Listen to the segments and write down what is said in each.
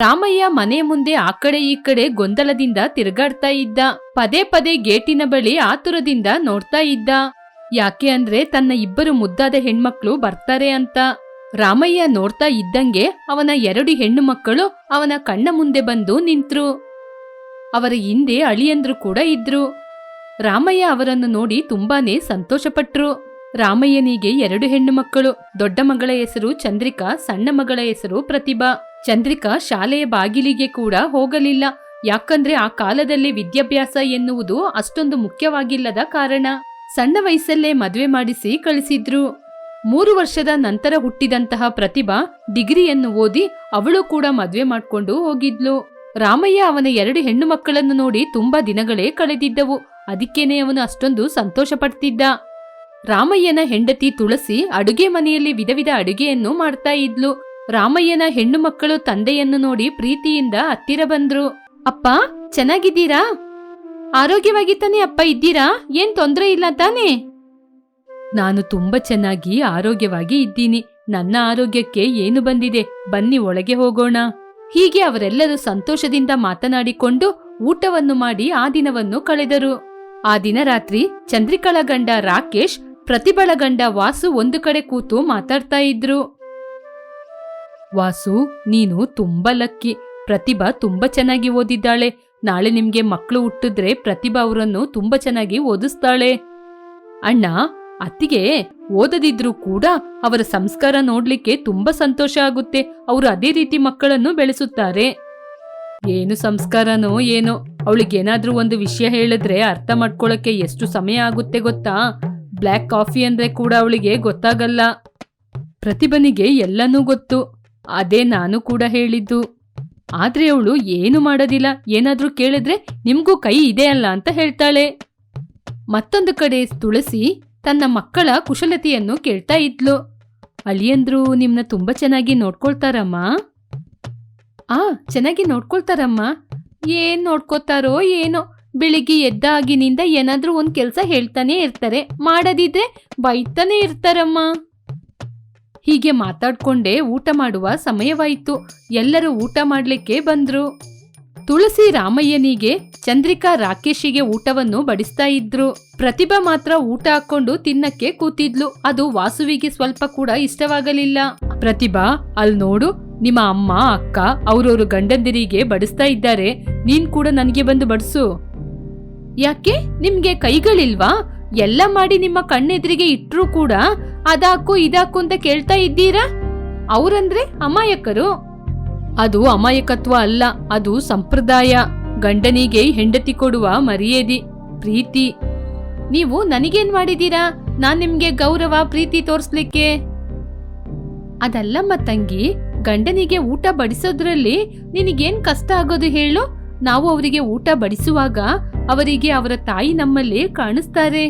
ರಾಮಯ್ಯ ಮನೆ ಮುಂದೆ ಆ ಕಡೆ ಈ ಕಡೆ ಗೊಂದಲದಿಂದ ತಿರುಗಾಡ್ತಾ ಇದ್ದ. ಪದೇ ಪದೇ ಗೇಟಿನ ಬಳಿ ಆತುರದಿಂದ ನೋಡ್ತಾ ಇದ್ದ. ಯಾಕೆ ಅಂದ್ರೆ ತನ್ನ ಇಬ್ಬರು ಮುದ್ದಾದ ಹೆಣ್ಮಕ್ಳು ಬರ್ತಾರೆ ಅಂತ. ರಾಮಯ್ಯ ನೋಡ್ತಾ ಇದ್ದಂಗೆ ಅವನ ಎರಡು ಹೆಣ್ಣು ಮಕ್ಕಳು ಅವನ ಕಣ್ಣ ಮುಂದೆ ಬಂದು ನಿಂತ್ರು. ಅವರ ಹಿಂದೆ ಅಳಿಯಂದ್ರು ಕೂಡ ಇದ್ರು. ರಾಮಯ್ಯ ಅವರನ್ನು ನೋಡಿ ತುಂಬಾನೇ ಸಂತೋಷಪಟ್ರು. ರಾಮಯ್ಯನಿಗೆ ಎರಡು ಹೆಣ್ಣು ಮಕ್ಕಳು, ದೊಡ್ಡ ಮಗಳ ಹೆಸರು ಚಂದ್ರಿಕಾ, ಸಣ್ಣ ಮಗಳ ಹೆಸರು ಪ್ರತಿಭಾ. ಚಂದ್ರಿಕಾ ಶಾಲೆಯ ಬಾಗಿಲಿಗೆ ಕೂಡ ಹೋಗಲಿಲ್ಲ. ಯಾಕಂದ್ರೆ ಆ ಕಾಲದಲ್ಲಿ ವಿದ್ಯಾಭ್ಯಾಸ ಎನ್ನುವುದು ಅಷ್ಟೊಂದು ಮುಖ್ಯವಾಗಿಲ್ಲದ ಕಾರಣ. ಸಣ್ಣ ವಯಸ್ಸಲ್ಲೇ ಮದುವೆ ಮಾಡಿಸಿ ಕಳಿಸಿದ್ರು. ಮೂರು ವರ್ಷದ ನಂತರ ಹುಟ್ಟಿದಂತಹ ಪ್ರತಿಭಾ ಡಿಗ್ರಿಯನ್ನು ಓದಿ ಅವಳು ಕೂಡ ಮದುವೆ ಮಾಡ್ಕೊಂಡು ಹೋಗಿದ್ಲು. ರಾಮಯ್ಯ ಅವನ ಎರಡು ಹೆಣ್ಣು ಮಕ್ಕಳನ್ನು ನೋಡಿ ತುಂಬಾ ದಿನಗಳೇ ಕಳೆದಿದ್ದವು. ಅದಕ್ಕೇನೆ ಅವನು ಅಷ್ಟೊಂದು ಸಂತೋಷ ಪಡ್ತಿದ್ದ. ರಾಮಯ್ಯನ ಹೆಂಡತಿ ತುಳಸಿ ಅಡುಗೆ ಮನೆಯಲ್ಲಿ ವಿಧ ವಿಧ ಅಡುಗೆಯನ್ನು ಮಾಡ್ತಾ ಇದ್ಲು. ರಾಮಯ್ಯನ ಹೆಣ್ಣು ಮಕ್ಕಳು ತಂದೆಯನ್ನು ನೋಡಿ ಪ್ರೀತಿಯಿಂದ ಹತ್ತಿರ ಬಂದ್ರು. ಅಪ್ಪ, ಚೆನ್ನಾಗಿದ್ದೀರಾ? ಆರೋಗ್ಯವಾಗಿ ತಾನೇ ಅಪ್ಪ ಇದ್ದೀರಾ? ಏನ್ ತೊಂದರೆ ಇಲ್ಲ ತಾನೇ? ನಾನು ತುಂಬಾ ಚೆನ್ನಾಗಿ ಆರೋಗ್ಯವಾಗಿ ಇದ್ದೀನಿ. ನನ್ನ ಆರೋಗ್ಯಕ್ಕೆ ಏನು ಬಂದಿದೆ? ಬನ್ನಿ ಒಳಗೆ ಹೋಗೋಣ. ಹೀಗೆ ಅವರೆಲ್ಲರೂ ಸಂತೋಷದಿಂದ ಮಾತನಾಡಿಕೊಂಡು ಊಟವನ್ನು ಮಾಡಿ ಆ ದಿನವನ್ನು ಕಳೆದರು. ಆ ದಿನ ರಾತ್ರಿ ಚಂದ್ರಿಕಳ ಗಂಡ ರಾಕೇಶ್ ಪ್ರತಿಭಳ ಗಂಡ ವಾಸು ಒಂದು ಕಡೆ ಕೂತು ಮಾತಾಡ್ತಾ ಇದ್ರು. ವಾಸು, ನೀನು ತುಂಬಾ ಲಕ್ಕಿ. ಪ್ರತಿಭಾ ತುಂಬಾ ಚೆನ್ನಾಗಿ ಓದಿದ್ದಾಳೆ. ನಾಳೆ ನಿಮ್ಗೆ ಮಕ್ಕಳು ಹುಟ್ಟಿದ್ರೆ ಪ್ರತಿಭಾ ಅವರನ್ನು ತುಂಬಾ ಚೆನ್ನಾಗಿ ಓದಿಸ್ತಾಳೆ. ಅಣ್ಣ, ಅತ್ತಿಗೆ ಓದದಿದ್ರೂ ಕೂಡ ಅವರ ಸಂಸ್ಕಾರ ನೋಡ್ಲಿಕ್ಕೆ ತುಂಬಾ ಸಂತೋಷ ಆಗುತ್ತೆ. ಅವರು ಅದೇ ರೀತಿ ಮಕ್ಕಳನ್ನು ಬೆಳೆಸುತ್ತಾರೆ. ಏನು ಸಂಸ್ಕಾರನೋ ಏನೋ. ಅವಳಿಗೇನಾದ್ರೂ ಒಂದು ವಿಷಯ ಹೇಳಿದ್ರೆ ಅರ್ಥ ಮಾಡ್ಕೊಳಕ್ಕೆ ಎಷ್ಟು ಸಮಯ ಆಗುತ್ತೆ ಗೊತ್ತಾ? ಬ್ಲ್ಯಾಕ್ ಕಾಫಿ ಅಂದ್ರೆ ಕೂಡ ಅವಳಿಗೆ ಗೊತ್ತಾಗಲ್ಲ. ಪ್ರತಿಭನಿಗೆ ಎಲ್ಲನೂ ಗೊತ್ತು. ಅದೇ ನಾನು ಕೂಡ ಹೇಳಿದ್ದು. ಆದ್ರೆ ಅವಳು ಏನು ಮಾಡೋದಿಲ್ಲ. ಏನಾದ್ರೂ ಕೇಳಿದ್ರೆ ನಿಮ್ಗೂ ಕೈ ಇದೆ ಅಲ್ಲ ಅಂತ ಹೇಳ್ತಾಳೆ. ಮತ್ತೊಂದು ಕಡೆ ತುಳಸಿ ತನ್ನ ಮಕ್ಕಳ ಕುಶಲತೆಯನ್ನು ಕೇಳ್ತಾ ಇದ್ಲು. ಅಳಿಯಂದ್ರು ನಿಮ್ನ ತುಂಬಾ ಚೆನ್ನಾಗಿ ನೋಡ್ಕೊಳ್ತಾರಮ್ಮ? ಆ, ಚೆನ್ನಾಗಿ ನೋಡ್ಕೊಳ್ತಾರಮ್ಮ. ಏನ್ ನೋಡ್ಕೋತಾರೋ ಏನೋ. ಬೆಳಿಗ್ಗೆ ಎದ್ದಾಗಿನಿಂದ ಏನಾದರೂ ಒಂದು ಕೆಲಸ ಹೇಳ್ತಾನೆ ಇರ್ತಾರೆ. ಮಾಡದಿದ್ರೆ ಬೈತಾನೆ ಇರ್ತಾರಮ್ಮ. ಹೀಗೆ ಮಾತಾಡ್ಕೊಂಡೇ ಊಟ ಮಾಡುವ ಸಮಯವಾಯಿತು. ಎಲ್ಲರೂ ಊಟ ಮಾಡಲಿಕ್ಕೆ ಬಂದ್ರು. ತುಳಸಿ ರಾಮಯ್ಯನಿಗೆ ಚಂದ್ರಿಕಾ ರಾಕೇಶಿಗೆ ಊಟವನ್ನು ಬಡಿಸ್ತಾ ಇದ್ರು. ಪ್ರತಿಭಾ ಮಾತ್ರ ಊಟ ಹಾಕೊಂಡು ತಿನ್ನಕ್ಕೆ ಕೂತಿದ್ಲು. ಅದು ವಾಸುವಿಗೆ ಸ್ವಲ್ಪ ಕೂಡ ಇಷ್ಟವಾಗಲಿಲ್ಲ. ಪ್ರತಿಭಾ, ಅಲ್ ನೋಡು, ನಿಮ್ಮ ಅಮ್ಮ, ಅಕ್ಕ ಅವ್ರವ್ರ ಗಂಡಂದಿರಿಗೆ ಬಡಿಸ್ತಾ ಇದ್ದಾರೆ. ನೀನ್ ಕೂಡ ನನಗೆ ಬಂದು ಬಡಿಸು. ಯಾಕೆ? ನಿಮ್ಗೆ ಕೈಗಳಿಲ್ವಾ? ಎಲ್ಲ ಮಾಡಿ ನಿಮ್ಮ ಕಣ್ಣೆದುರಿಗೆ ಇಟ್ಟರೂ ಕೂಡ ಅದಾಕು ಇದಾಕು ಅಂತ ಕೇಳ್ತಾ ಇದ್ದೀರಾ? ಅವರಂದ್ರೆ ಅಮಾಯಕರು. ಅದು ಅಮಾಯಕತ್ವ ಅಲ್ಲ, ಅದು ಸಂಪ್ರದಾಯ. ಗಂಡನಿಗೆ ಹೆಂಡತಿ ಕೊಡುವ ಮರ್ಯಾದೆ, ಪ್ರೀತಿ. ನೀವು ನನಗೇನ್ ಮಾಡಿದೀರಾ ನಾನ್ ನಿಮ್ಗೆ ಗೌರವ, ಪ್ರೀತಿ ತೋರಿಸ್ಲಿಕ್ಕೆ. ಅದಲ್ಲಮ್ಮ ತಂಗಿ ಗಂಡನಿಗೆ ಊಟ ಬಡಿಸೋದ್ರಲ್ಲಿ ನಿನಗೇನ್ ಕಷ್ಟ ಆಗೋದು ಹೇಳು? ನಾವು ಅವರಿಗೆ ಊಟ ಬಡಿಸುವಾಗ ಅವರಿಗೆ ಅವರ ತಾಯಿ ನಮ್ಮಲ್ಲಿ ಕಾಣಿಸ್ತಾರೆ.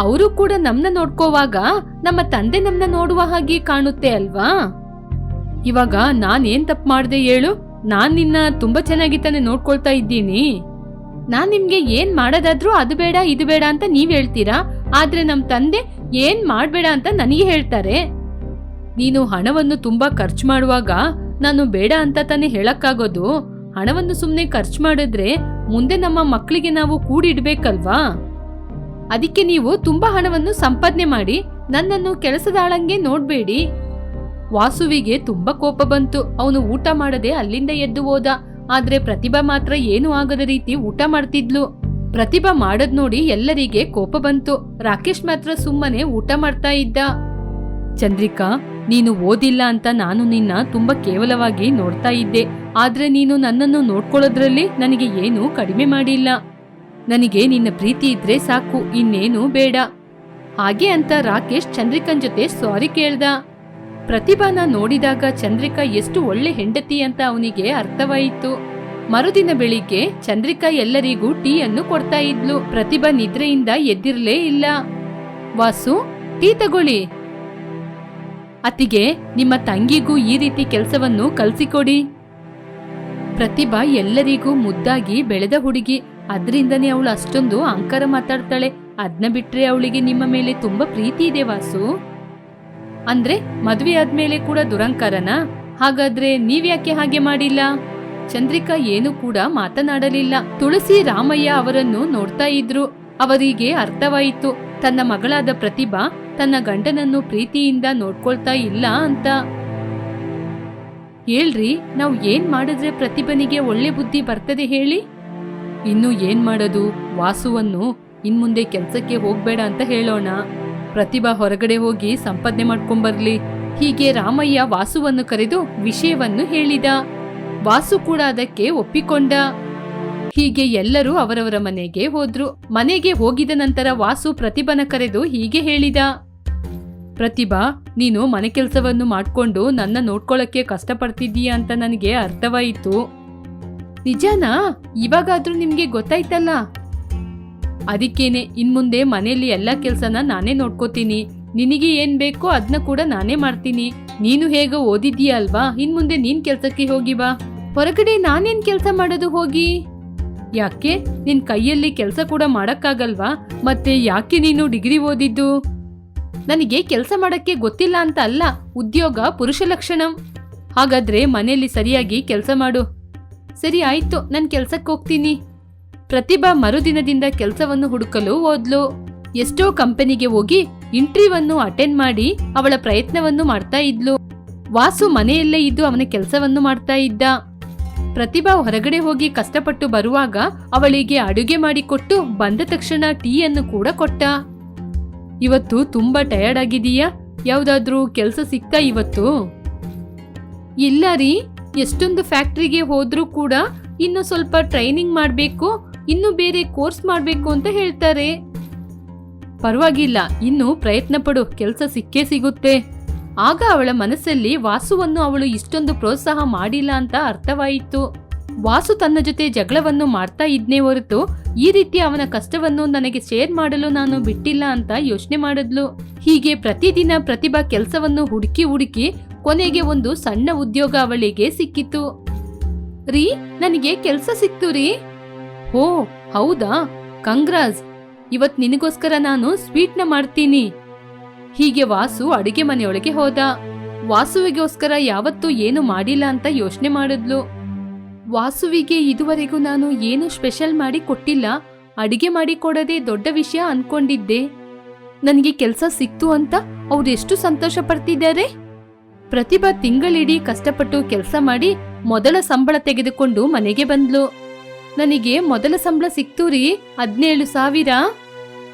ಅವರು ಕೂಡ ನಮ್ನ ನೋಡ್ಕೋವಾಗ ನಮ್ಮ ತಂದೆ ನಮ್ನ ನೋಡುವ ಹಾಗೆ ಕಾಣುತ್ತೆ ಅಲ್ವಾ? ಇವಾಗ ನಾನ್ ಏನ್ ತಪ್ಪು ಮಾಡ್ದೆ ಹೇಳು? ನಾನ್ ನಿನ್ನ ತುಂಬಾ ಚೆನ್ನಾಗಿ ತಾನೆ ನೋಡ್ಕೊಳ್ತಾ ಇದ್ದೀನಿ. ನಾನ್ ನಿಮ್ಗೆ ಏನ್ ಮಾಡೋದಾದ್ರೂ ಅದು ಬೇಡ, ಇದು ಬೇಡ ಅಂತ ನೀವ್ ಹೇಳ್ತೀರಾ? ಆದ್ರೆ ನಮ್ ತಂದೆ ಏನ್ ಮಾಡ್ಬೇಡ ಅಂತ ನನಗೆ ಹೇಳ್ತಾರೆ. ನೀನು ಹಣವನ್ನು ತುಂಬಾ ಖರ್ಚು ಮಾಡುವಾಗ ನಾನು ಬೇಡ ಅಂತ ತಾನೇ ಹೇಳಕ್ಕಾಗೋದು. ಹಣವನ್ನು ಸುಮ್ಮನೆ ಖರ್ಚು ಮಾಡಿದ್ರೆ ಮುಂದೆ ನಮ್ಮ ಮಕ್ಕಳಿಗೆ ನಾವು ಕೂಡಿಡ್ಬೇಕಲ್ವಾ ಅದಕ್ಕೆ ನೀವು ತುಂಬಾ ಹಣವನ್ನು ಸಂಪಾದನೆ ಮಾಡಿ ನನ್ನನ್ನು ಕೆಲಸದಾಳಂಗೆ ನೋಡ್ಬೇಡಿ. ವಾಸುವಿಗೆ ತುಂಬಾ ಕೋಪ ಬಂತು. ಅವನು ಊಟ ಮಾಡದೆ ಅಲ್ಲಿಂದ ಎದ್ದು ಹೋದ. ಆದ್ರೆ ಪ್ರತಿಭಾ ಮಾತ್ರ ಏನೂ ಆಗದ ರೀತಿ ಊಟ ಮಾಡ್ತಿದ್ಲು. ಪ್ರತಿಭಾ ಮಾಡದ್ ನೋಡಿ ಎಲ್ಲರಿಗೆ ಕೋಪ ಬಂತು. ರಾಕೇಶ್ ಮಾತ್ರ ಸುಮ್ಮನೆ ಊಟ ಮಾಡ್ತಾ ಇದ್ದ. ಚಂದ್ರಿಕಾ ನೀನು ಓದಿಲ್ಲ ಅಂತ ನಾನು ನಿನ್ನ ತುಂಬಾ ಕೇವಲವಾಗಿ ನೋಡ್ತಾ ಇದ್ದೆ. ಆದ್ರೆ ನೀನು ನನ್ನನ್ನು ನೋಡ್ಕೊಳ್ಳೋದ್ರಲ್ಲಿ ನನಗೆ ಏನೂ ಕಡಿಮೆ ಮಾಡಿಲ್ಲ. ನನಗೆ ನಿನ್ನ ಪ್ರೀತಿ ಇದ್ರೆ ಸಾಕು, ಇನ್ನೇನು ಬೇಡ. ಹಾಗೆ ಅಂತ ರಾಕೇಶ್ ಚಂದ್ರಿಕನ್ ಜೊತೆ ಸಾರಿ ಕೇಳ್ದ. ಪ್ರತಿಭಾನ ನೋಡಿದಾಗ ಚಂದ್ರಿಕಾ ಎಷ್ಟು ಒಳ್ಳೆ ಹೆಂಡತಿ ಅಂತ ಅವನಿಗೆ ಅರ್ಥವಾಯಿತು. ಮರುದಿನ ಬೆಳಿಗ್ಗೆ ಚಂದ್ರಿಕಾ ಎಲ್ಲರಿಗೂ ಟೀ ಅನ್ನು ಕೊಡ್ತಾ ಇದ್ಲು. ಪ್ರತಿಭಾ ನಿದ್ರೆಯಿಂದ ಎದ್ದಿರ್ಲೇ ಇಲ್ಲ. ವಾಸು, ಟೀ ತಗೊಳ್ಳಿ. ಅತ್ತಿಗೆ, ನಿಮ್ಮ ತಂಗಿಗೂ ಈ ರೀತಿ ಕೆಲಸವನ್ನು ಕಲಿಸಿಕೊಡಿ. ಪ್ರತಿಭಾ ಎಲ್ಲರಿಗೂ ಮುದ್ದಾಗಿ ಬೆಳೆದ ಹುಡುಗಿ. ಅದರಿಂದನೇ ಅವಳು ಅಷ್ಟೊಂದು ಅಂಕರ ಮಾತಾಡ್ತಾಳೆ. ಅದ್ನ ಬಿಟ್ರೆ ಅವಳಿಗೆ ನಿಮ್ಮ ಮೇಲೆ ತುಂಬಾ ಪ್ರೀತಿ ಇದೆ ವಾಸು. ಅಂದ್ರೆ, ಮದುವೆ ಆದ್ಮೇಲೆ ಕೂಡ ದುರಂಕಾರನ? ಹಾಗಾದ್ರೆ ನೀವ್ಯಾಕೆ ಹಾಗೆ ಮಾಡಿಲ್ಲ? ಚಂದ್ರಿಕಾ ಏನು ಕೂಡ ಮಾತನಾಡಲಿಲ್ಲ. ತುಳಸಿ ರಾಮಯ್ಯ ಅವರನ್ನು ನೋಡ್ತಾ ಇದ್ರು. ಅವರಿಗೆ ಅರ್ಥವಾಯಿತು. ತನ್ನ ಮಗಳಾದ ಪ್ರತಿಭಾ ತನ್ನ ಗಂಡನನ್ನು ಪ್ರೀತಿಯಿಂದ ನೋಡ್ಕೊಳ್ತಾ ಇಲ್ಲ ಅಂತ. ಹೇಳ್ರಿ ನಾವು ಏನ್ ಮಾಡಿದ್ರೆ ಪ್ರತಿಭನಿಗೆ ಒಳ್ಳೆ ಬುದ್ಧಿ ಬರ್ತದೆ ಹೇಳಿ? ಇನ್ನು ಏನ್ ಮಾಡೋದು? ವಾಸುವನ್ನು ಇನ್ಮುಂದೆ ಕೆಲ್ಸಕ್ಕೆ ಹೋಗ್ಬೇಡ ಅಂತ ಹೇಳೋಣ. ಪ್ರತಿಭಾ ಹೊರಗಡೆ ಹೋಗಿ ಸಂಪಾದನೆ ಮಾಡ್ಕೊಂಬರ್ಲಿ ಹೀಗೆ ರಾಮಯ್ಯ ವಾಸುವನ್ನು ಕರೆದು ವಿಷಯವನ್ನು ಹೇಳಿದ. ವಾಸು ಕೂಡ ಅದಕ್ಕೆ ಒಪ್ಪಿಕೊಂಡ. ಹೀಗೆ ಎಲ್ಲರೂ ಅವರವರ ಮನೆಗೆ ಹೋದ್ರು. ಮನೆಗೆ ಹೋಗಿದ ನಂತರ ವಾಸು ಪ್ರತಿಭನ ಕರೆದು ಹೀಗೆ ಹೇಳಿದ. ಪ್ರತಿಭಾ, ನೀನು ಮನೆ ಕೆಲಸವನ್ನು ಮಾಡಿಕೊಂಡು ನನ್ನ ನೋಡ್ಕೊಳ್ಳಕ್ಕೆ ಕಷ್ಟಪಡ್ತಿದ್ದೀಯ ಅಂತ ನನಗೆ ಅರ್ಥವಾಯಿತು. ನಿಜನಾ? ಇವಾಗಾದ್ರೂ ನಿಮಗೆ ಗೊತ್ತಾಯ್ತಲ್ಲ? ಅದಕ್ಕೇನೆ, ಇನ್ಮುಂದೆ ಮನೆಯಲ್ಲಿ ಎಲ್ಲ ಕೆಲಸನ ನಾನೇ ನೋಡ್ಕೋತೀನಿ. ನಿನಗೆ ಏನ್ ಬೇಕೋ ಅದನ್ನ ಕೂಡ ನಾನೇ ಮಾಡ್ತೀನಿ. ನೀನು ಹೇಗೋ ಓದಿದ್ದೀಯ ಅಲ್ವಾ ಇನ್ಮುಂದೆ ನೀನ್ ಕೆಲಸಕ್ಕೆ ಹೋಗಿ ಬಾ. ಹೊರಗಡೆ ನಾನೇನ್ ಕೆಲಸ ಮಾಡೋದು ಹೋಗಿ? ಯಾಕೆ? ನಿನ್ ಕೈಯಲ್ಲಿ ಕೆಲಸ ಕೂಡ ಮಾಡಕ್ಕಾಗಲ್ವಾ? ಮತ್ತೆ ಯಾಕೆ ನೀನು ಡಿಗ್ರಿ ಓದಿದ್ದು? ನನಗೆ ಕೆಲಸ ಮಾಡಕ್ಕೆ ಗೊತ್ತಿಲ್ಲ ಅಂತ ಅಲ್ಲ, ಉದ್ಯೋಗ ಪುರುಷ ಲಕ್ಷಣಂ. ಹಾಗಾದ್ರೆ ಮನೆಯಲ್ಲಿ ಸರಿಯಾಗಿ ಕೆಲಸ ಮಾಡು. ಸರಿ, ಆಯ್ತು, ನಾನು ಕೆಲ್ಸಕ್ಕೆ ಹೋಗ್ತೀನಿ. ಪ್ರತಿಭಾ ಮರುದಿನದಿಂದ ಕೆಲಸವನ್ನು ಹುಡುಕಲು ಓದ್ಲು. ಎಷ್ಟೋ ಕಂಪನಿಗೆ ಹೋಗಿ ಇಂಟ್ರಿವನ್ನು ಅಟೆಂಡ್ ಮಾಡಿ ಅವಳ ಪ್ರಯತ್ನವನ್ನು ಮಾಡ್ತಾ ಇದ್ಲು. ವಾಸು ಮನೆಯಲ್ಲೇ ಇದ್ದು ಅವನ ಕೆಲಸವನ್ನು ಮಾಡ್ತಾ ಇದ್ದ. ಪ್ರತಿಭಾ ಹೊರಗಡೆ ಹೋಗಿ ಕಷ್ಟಪಟ್ಟು ಬರುವಾಗ ಅವಳಿಗೆ ಅಡುಗೆ ಮಾಡಿಕೊಟ್ಟು ಬಂದ ತಕ್ಷಣ ಟೀಯನ್ನು ಕೂಡ ಕೊಟ್ಟ. ಇವತ್ತು ತುಂಬಾ ಟಯರ್ಡ್ ಆಗಿದೀಯಾ ಯಾವ್ದಾದ್ರೂ ಕೆಲಸ ಸಿಕ್ತಾ ಇವತ್ತು? ಇಲ್ಲ ರೀ. ಎಷ್ಟೊಂದು ಫ್ಯಾಕ್ಟ್ರಿಗೆ ಹೋದ್ರೂ ಕೂಡ ಇನ್ನು ಸ್ವಲ್ಪ ಟ್ರೈನಿಂಗ್ ಮಾಡಬೇಕು, ಇನ್ನು ಬೇರೆ ಕೋರ್ಸ್ ಮಾಡಬೇಕು ಅಂತ ಹೇಳ್ತಾರೆ. ಪರವಾಗಿಲ್ಲ. ಇನ್ನು ಪ್ರಯತ್ನ ಪಡು. ಕೆಲಸ ಸಿಕ್ಕೇ ಸಿಗುತ್ತೆ. ಆಗ ಅವಳ ಮನಸ್ಸಲ್ಲಿ ವಾಸುವನ್ನು ಅವಳು ಇಷ್ಟೊಂದು ಪ್ರೋತ್ಸಾಹ ಮಾಡಿಲ್ಲ ಅಂತ ಅರ್ಥವಾಯಿತು. ವಾಸು ತನ್ನ ಜೊತೆ ಜಗಳವನ್ನು ಮಾಡ್ತಾ ಇದ್ನೇ ಹೊರತು ಈ ರೀತಿ ಅವನ ಕಷ್ಟವನ್ನು ನನಗೆ ಶೇರ್ ಮಾಡಲು ನಾನು ಬಿಟ್ಟಿಲ್ಲ ಅಂತ ಯೋಚನೆ ಮಾಡಿದ್ಲು. ಹೀಗೆ ಪ್ರತಿದಿನ ಪ್ರತಿಭಾ ಕೆಲಸವನ್ನು ಹುಡುಕಿ ಹುಡುಕಿ ಕೊನೆಗೆ ಒಂದು ಸಣ್ಣ ಉದ್ಯೋಗ ಅವಳಿಗೆ ಸಿಕ್ಕಿತು. ರೀ, ನನಗೆ ಕೆಲಸ ಸಿಕ್ತು ರೀ. ಹೋ ಹೌದಾ? ಕಂಗ್ರಾಜ್, ಇವತ್ ನಿನಗೋಸ್ಕರ ನಾನು ಸ್ವೀಟ್ನ ಮಾಡ್ತೀನಿ. ಹೀಗೆ ವಾಸು ಅಡಿಗೆ ಮನೆಯೊಳಗೆ ಹೋದ. ವಾಸುವಿಗೋಸ್ಕರ ಯಾವತ್ತೂ ಏನು ಮಾಡಿಲ್ಲ ಅಂತ ಯೋಚನೆ ಮಾಡಿದ್ಲು. ವಾಸುವಿಗೆ ಇದುವರೆಗೂ ನಾನು ಏನು ಸ್ಪೆಷಲ್ ಮಾಡಿ ಕೊಟ್ಟಿಲ್ಲ, ಅಡಿಗೆ ಮಾಡಿ ಕೊಡದೆ ದೊಡ್ಡ ವಿಷಯ ಅನ್ಕೊಂಡಿದ್ದೆ. ನನಗೆ ಕೆಲಸ ಸಿಕ್ತು ಅಂತ ಅವ್ರು ಎಷ್ಟು ಸಂತೋಷ ಪಡ್ತಿದ್ದಾರೆ? ಪ್ರತಿಭಾ ತಿಂಗಳಿಡೀ ಕಷ್ಟಪಟ್ಟು ಕೆಲಸ ಮಾಡಿ ಮೊದಲ ಸಂಬಳ ತೆಗೆದುಕೊಂಡು ಮನೆಗೆ ಬಂದ್ಲು. ನನಗೆ ಮೊದಲ ಸಂಬಳ ಸಿಕ್ತು ರೀ, ಹದಿನೇಳು ಸಾವಿರ.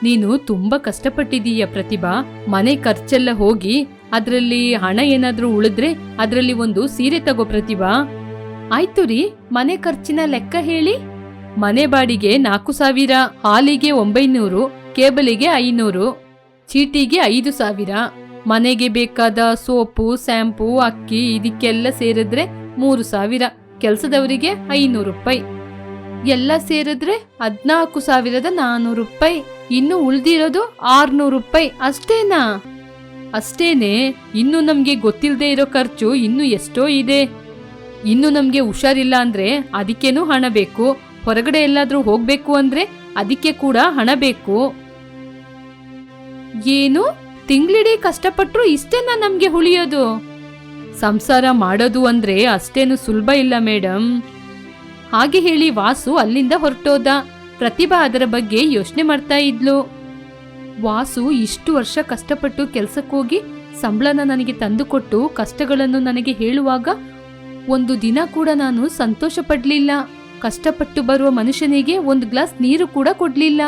ನೀನು ತುಂಬಾ ಕಷ್ಟಪಟ್ಟಿದೀಯ ಪ್ರತಿಭಾ. ಮನೆ ಖರ್ಚೆಲ್ಲ ಹೋಗಿ ಅದ್ರಲ್ಲಿ ಹಣ ಏನಾದ್ರೂ ಉಳಿದ್ರೆ ಅದ್ರಲ್ಲಿ ಒಂದು ಸೀರೆ ತಗೋ ಪ್ರತಿಭಾ. ಆಯ್ತು ರೀ, ಮನೆ ಖರ್ಚಿನ ಲೆಕ್ಕ ಹೇಳಿ. ಮನೆ ಬಾಡಿಗೆ ನಾಲ್ಕು ಸಾವಿರ, ಹಾಲಿಗೆ ಒಂಬೈನೂರು, ಕೇಬಲಿಗೆ ಐನೂರು, ಚೀಟಿಗೆ ಐದು ಸಾವಿರ. ಮನೆಗೆ ಬೇಕಾದ ಸೋಪು ಸ್ಯಾಂಪು ಅಕ್ಕಿ ಇದಕ್ಕೆಲ್ಲ ಸೇರಿದ್ರೆ ಮೂರು ಸಾವಿರ, ಕೆಲಸದವರಿಗೆ ಐನೂರು ರೂಪಾಯಿ. ಎಲ್ಲ ಸೇರಿದ್ರೆ ಹದಿನಾಲ್ಕು ಸಾವಿರದ ನಾನ್ನೂರು ರೂಪಾಯಿ. ಇನ್ನು ಉಳ್ದಿರೋದು ಆರ್ನೂರು ರೂಪಾಯಿ ಅಷ್ಟೇನಾ? ಅಷ್ಟೇನೆ, ಇನ್ನು ನಮಗೆ ಗೊತ್ತಿಲ್ಲದೆ ಇರೋ ಖರ್ಚು ಇನ್ನು ಎಷ್ಟೋ ಇದೆ. ಇನ್ನು ನಮಗೆ ಹುಷಾರಿಲ್ಲ ಅಂದ್ರೆ ಅದಕ್ಕೇನು ಹಣ ಬೇಕು. ಹೊರಗಡೆ ಎಲ್ಲಾದ್ರೂ ಹೋಗ್ಬೇಕು ಅಂದ್ರೆ ಅದಕ್ಕೆ ಕೂಡ ಹಣ ಬೇಕು. ಏನು? ತಿಂಗಳಿಡೀ ಕಷ್ಟಪಟ್ಟರು ಇಷ್ಟೇನಾ ನಮಗೆ ಉಳಿಯೋದು? ಸಂಸಾರ ಮಾಡೋದು ಅಂದ್ರೆ ಅಷ್ಟೇನು ಸುಲಭ ಇಲ್ಲ ಮೇಡಮ್ ಹಾಗೆ ಹೇಳಿ ವಾಸು ಅಲ್ಲಿಂದ ಹೊರಟೋದ. ಪ್ರತಿಭಾ ಅದರ ಬಗ್ಗೆ ಯೋಚನೆ ಮಾಡ್ತಾ ಇದ್ಲು. ವಾಸು ಇಷ್ಟು ವರ್ಷ ಕಷ್ಟಪಟ್ಟು ಕೆಲಸಕ್ಕೋಗಿ ಸಂಬಳನ ನನಗೆ ತಂದುಕೊಟ್ಟು ಕಷ್ಟಗಳನ್ನು ನನಗೆ ಹೇಳುವಾಗ ಒಂದು ದಿನ ಕೂಡ ನಾನು ಸಂತೋಷ ಪಡ್ಲಿಲ್ಲ ಕಷ್ಟಪಟ್ಟು ಬರುವ ಮನುಷ್ಯನಿಗೆ ಒಂದು ಗ್ಲಾಸ್ ನೀರು ಕೂಡ ಕೊಡ್ಲಿಲ್ಲ.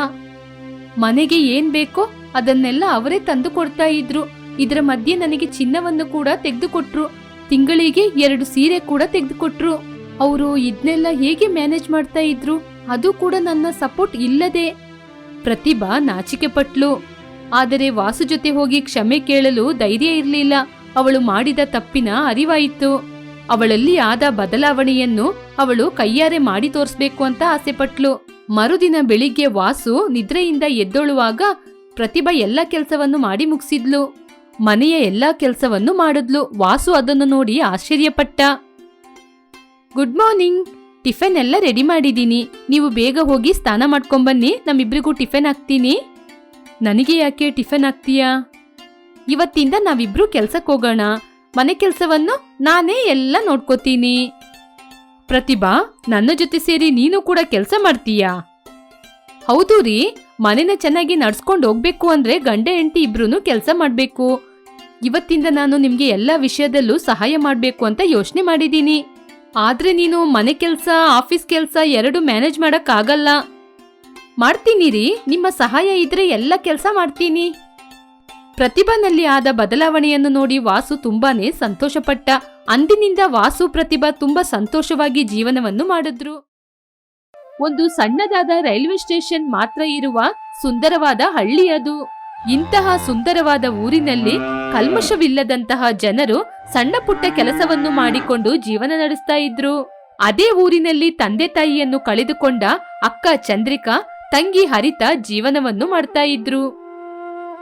ಮನೆಗೆ ಏನ್ ಬೇಕೋ ಅದನ್ನೆಲ್ಲ ಅವರೇ ತಂದು ಕೊಡ್ತಾ ಇದ್ರು. ಇದರ ಮಧ್ಯೆ ನನಗೆ ಚಿನ್ನವನ್ನು ಕೂಡ ತೆಗೆದುಕೊಟ್ರು. ತಿಂಗಳಿಗೆ ಎರಡು ಸೀರೆ ಕೂಡ ತೆಗೆದುಕೊಟ್ರು. ಅವರು ಇದನ್ನೆಲ್ಲ ಹೇಗೆ ಮ್ಯಾನೇಜ್ ಮಾಡ್ತಾ ಇದ್ರು? ಅದು ಕೂಡ ನನ್ನ ಸಪೋರ್ಟ್ ಇಲ್ಲದೆ. ಪ್ರತಿಭಾ ನಾಚಿಕೆ ಪಟ್ಲು ಆದರೆ ವಾಸು ಜೊತೆ ಹೋಗಿ ಕ್ಷಮೆ ಕೇಳಲು ಧೈರ್ಯ ಇರಲಿಲ್ಲ. ಅವಳು ಮಾಡಿದ ತಪ್ಪಿನ ಅರಿವಾಯಿತು. ಅವಳಲ್ಲಿ ಆದ ಬದಲಾವಣೆಯನ್ನು ಅವಳು ಕೈಯಾರೆ ಮಾಡಿ ತೋರಿಸ್ಬೇಕು ಅಂತ ಆಸೆಪಟ್ಲು. ಮರುದಿನ ಬೆಳಿಗ್ಗೆ ವಾಸು ನಿದ್ರೆಯಿಂದ ಎದ್ದೊಳುವಾಗ ಪ್ರತಿಭಾ ಎಲ್ಲ ಕೆಲಸವನ್ನು ಮಾಡಿ ಮುಗಿಸಿದ್ಲು. ಮನೆಯ ಎಲ್ಲಾ ಕೆಲಸವನ್ನು ಮಾಡಿದ್ಲು. ವಾಸು ಅದನ್ನು ನೋಡಿ ಆಶ್ಚರ್ಯಪಟ್ಟ. Good morning. ಟಿಫನ್ ಎಲ್ಲ ರೆಡಿ ಮಾಡಿದ್ದೀನಿ ನೀವು ಬೇಗ ಹೋಗಿ ಸ್ನಾನ ಮಾಡ್ಕೊಂಬನ್ನಿ ನಮ್ಮಿಬ್ರಿಗೂ ಟಿಫನ್ ಹಾಕ್ತೀನಿ. ನನಗೆ ಯಾಕೆ ಟಿಫನ್ ಹಾಕ್ತೀಯಾ? ಇವತ್ತಿಂದ ನಾವಿಬ್ರು ಕೆಲ್ಸಕ್ಕೆ ಹೋಗೋಣ. ಮನೆ ಕೆಲಸವನ್ನು ನಾನೇ ಎಲ್ಲ ನೋಡ್ಕೋತೀನಿ. ಪ್ರತಿಭಾ, ನನ್ನ ಜೊತೆ ಸೇರಿ ನೀನು ಕೂಡ ಕೆಲಸ ಮಾಡ್ತೀಯಾ? ಹೌದು ರೀ. ಮನೇನ ಚೆನ್ನಾಗಿ ನಡ್ಸ್ಕೊಂಡು ಹೋಗ್ಬೇಕು ಅಂದ್ರೆ ಗಂಡ, ಹೆಂಡತಿ ಇಬ್ರು ಕೆಲಸ ಮಾಡ್ಬೇಕು. ಇವತ್ತಿಂದ ನಾನು ನಿಮ್ಗೆ ಎಲ್ಲ ವಿಷಯದಲ್ಲೂ ಸಹಾಯ ಮಾಡ್ಬೇಕು ಅಂತ ಯೋಚನೆ ಮಾಡಿದೀನಿ. ಆದ್ರೆ ನೀನು ಮನೆ ಕೆಲಸ, ಆಫೀಸ್ ಕೆಲಸ ಎರಡು ಮ್ಯಾನೇಜ್ ಮಾಡಕ್ ಆಗಲ್ಲ ಮಾಡ್ತೀನಿ ರೀ ನಿಮ್ಮ ಸಹಾಯ ಇದ್ರೆ ಎಲ್ಲ ಕೆಲಸ ಮಾಡ್ತೀನಿ. ಪ್ರತಿಭಾನಲ್ಲಿ ಆದ ಬದಲಾವಣೆಯನ್ನು ನೋಡಿ ವಾಸು ತುಂಬಾನೇ ಸಂತೋಷಪಟ್ಟ. ಅಂದಿನಿಂದ ವಾಸು ಪ್ರತಿಭಾ ತುಂಬಾ ಸಂತೋಷವಾಗಿ ಜೀವನವನ್ನು ಮಾಡಿದ್ರು. ಒಂದು ಸಣ್ಣದಾದ ರೈಲ್ವೆ ಸ್ಟೇಷನ್ ಮಾತ್ರ ಇರುವ ಸುಂದರವಾದ ಹಳ್ಳಿ ಅದು. ಇಂತಹ ಸುಂದರವಾದ ಊರಿನಲ್ಲಿ ಕಲ್ಮಶವಿಲ್ಲದಂತಹ ಜನರು ಸಣ್ಣ ಪುಟ್ಟ ಕೆಲಸವನ್ನು ಮಾಡಿಕೊಂಡು ಜೀವನ ನಡೆಸ್ತಾ ಇದ್ರು. ಅದೇ ಊರಿನಲ್ಲಿ ತಂದೆ ತಾಯಿಯನ್ನು ಕಳೆದುಕೊಂಡ ಅಕ್ಕ ಚಂದ್ರಿಕಾ, ತಂಗಿ ಹರಿತ ಜೀವನವನ್ನು ಮಾಡ್ತಾ ಇದ್ರು.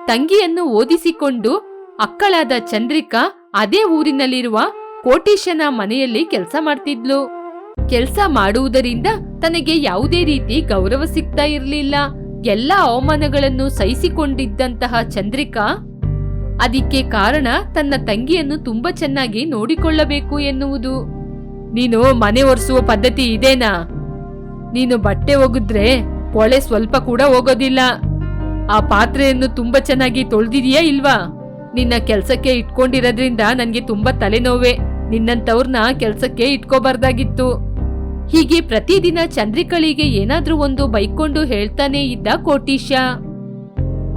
ತಂಗಿಯನ್ನು ಓದಿಸಿಕೊಂಡು ಅಕ್ಕಳಾದ ಚಂದ್ರಿಕಾ ಅದೇ ಊರಿನಲ್ಲಿರುವ ಕೋಟೀಶನ ಮನೆಯಲ್ಲಿ ಕೆಲಸ ಮಾಡ್ತಿದ್ಲು. ಕೆಲಸ ಮಾಡುವುದರಿಂದ ತನಗೆ ಯಾವುದೇ ರೀತಿ ಗೌರವ ಸಿಗ್ತಾ ಇರಲಿಲ್ಲ. ಎಲ್ಲ ಅವಮಾನಗಳನ್ನು ಸಹಿಸಿಕೊಂಡಿದ್ದಂತಹ ಚಂದ್ರಿಕಾ, ಅದಕ್ಕೆ ಕಾರಣ ತನ್ನ ತಂಗಿಯನ್ನು ತುಂಬಾ ಚೆನ್ನಾಗಿ ನೋಡಿಕೊಳ್ಳಬೇಕು ಎನ್ನುವುದು. ನೀನು ಮನೆ ಒರೆಸುವ ಪದ್ಧತಿ ಇದೇನಾ? ನೀನು ಬಟ್ಟೆ ಒಗೆದ್ರೆ ಕೊಳೆ ಸ್ವಲ್ಪ ಕೂಡ ಹೋಗೋದಿಲ್ಲ ಆ ಪಾತ್ರೆಯನ್ನು ತುಂಬಾ ಚೆನ್ನಾಗಿ ತೊಳೆದಿದೆಯಾ ಇಲ್ವಾ? ನಿನ್ನ ಕೆಲಸಕ್ಕೆ ಇಟ್ಕೊಂಡಿರೋದ್ರಿಂದ ನನಗೆ ತುಂಬಾ ತಲೆನೋವೆ. ನಿನ್ನಂತವ್ರನ್ನ ಕೆಲಸಕ್ಕೆ ಇಟ್ಕೋಬಾರ್ದಾಗಿತ್ತು. ಹೀಗೆ ಪ್ರತಿದಿನ ಚಂದ್ರಿಕಳಿಗೆ ಏನಾದ್ರೂ ಒಂದು ಬೈಕೊಂಡು ಹೇಳ್ತಾನೆ ಇದ್ದ ಕೋಟೀಶ.